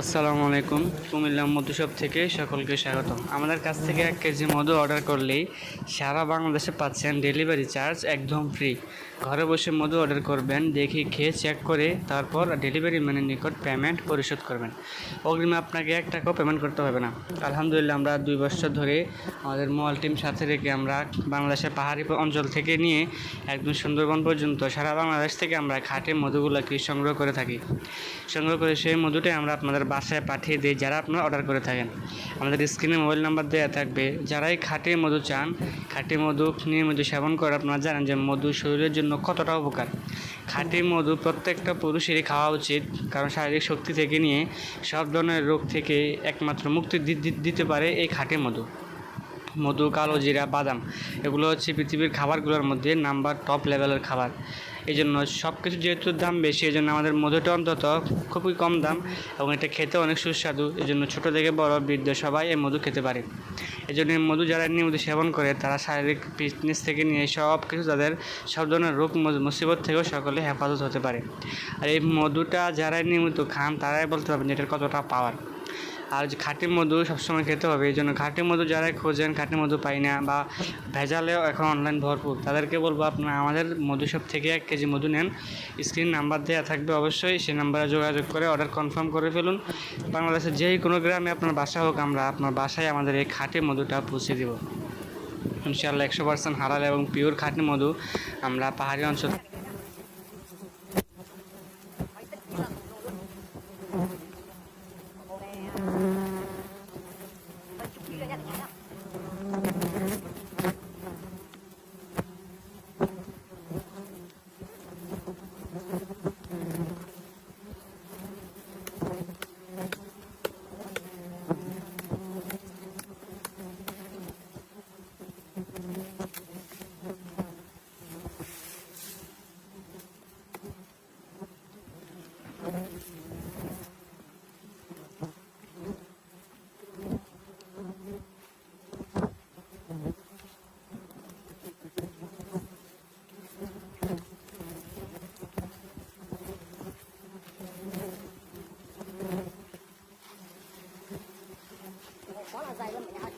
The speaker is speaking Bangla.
আসসালামু আলাইকুম। কুমিল্লা মধুসব থেকে সকলকে স্বাগতম। আমাদের কাছ থেকে এক কেজি মধু অর্ডার করলেই সারা বাংলাদেশে পাচ্ছেন ডেলিভারি চার্জ একদম ফ্রি। ঘরে বসে মধু অর্ডার করবেন, দেখে খেয়ে চেক করে, তারপর ডেলিভারি ম্যানের নিকট পেমেন্ট পরিশোধ করবেন। অগ্রিমে আপনাকে এক টাকাও পেমেন্ট করতে হবে না। আলহামদুলিল্লাহ, আমরা দুই বছর ধরে আমাদের মল টিম সাথে রেখে আমরা বাংলাদেশের পাহাড়ি অঞ্চল থেকে নিয়ে একদম সুন্দরবন পর্যন্ত সারা বাংলাদেশ থেকে আমরা খাটে মধুগুলোকে সংগ্রহ করে থাকি। সংগ্রহ করে সেই মধুটাই আমরা আপনাদের বাসায় পাঠিয়ে দিই যারা আপনারা অর্ডার করে থাকেন, আমাদের স্ক্রিনে মোবাইল নাম্বার দেওয়া থাকবে। যারাই খাঁটি মধু চান, খাঁটি মধু নিয়মিত সেবন করে আপনারা জানেন যে মধু শরীরের জন্য কতটা উপকার। খাঁটি মধু প্রত্যেকটা পুরুষেরই খাওয়া উচিত, কারণ শারীরিক শক্তি থেকে নিয়ে সব ধরনের রোগ থেকে একমাত্র মুক্তি দিতে পারে এই খাঁটি মধু। মধু, কালো জিরা, বাদাম, এগুলো হচ্ছে পৃথিবীর খাবারগুলোর মধ্যে নাম্বার টপ লেভেলের খাবার। এই জন্য সব কিছু যেহেতু দাম বেশি এই জন্য আমাদের মধুটা অন্তত খুবই কম দাম এবং এটা খেতে অনেক সুস্বাদু। এই জন্য ছোটো থেকে বড় বৃদ্ধ সবাই এই মধু খেতে পারে। এই জন্য মধু যারা নিয়মিত সেবন করে, তারা শারীরিক ফিটনেস থেকে নিয়ে সব কিছু তাদের সব ধরনের রোগ মুসিবত থেকেও সকলে হেফাজত হতে পারে। আর এই মধুটা যারা নিয়মিত খান, তারাই বলতে পারবেন এটার কতটা পাওয়ার আর যে খাঁটি মধু সবসময় খেতে হবে এই জন্য খাঁটি মধু যারা খোঁজেন, খাঁটি মধু পাই না বা ভেজালেও এখন অনলাইন ভরপুর। তাদেরকে বলব আপনারা আমাদের মধু শপ থেকে এক কেজি মধু নেন। স্ক্রিন নাম্বার দেওয়া থাকবে অবশ্যই, সেই নাম্বারে যোগাযোগ করে অর্ডার কনফার্ম করে ফেলুন। বাংলাদেশের যেই কোনো গ্রামে আপনার বাসা হোক, আমরা আপনার বাসায় আমাদের এই খাঁটি মধুটা পৌঁছে দেব। ইনশাআল্লাহ একশো পার্সেন্ট হালাল এবং পিওর খাঁটি মধু আমরা পাহাড়ি অঞ্চল quá là dày lắm mình ăn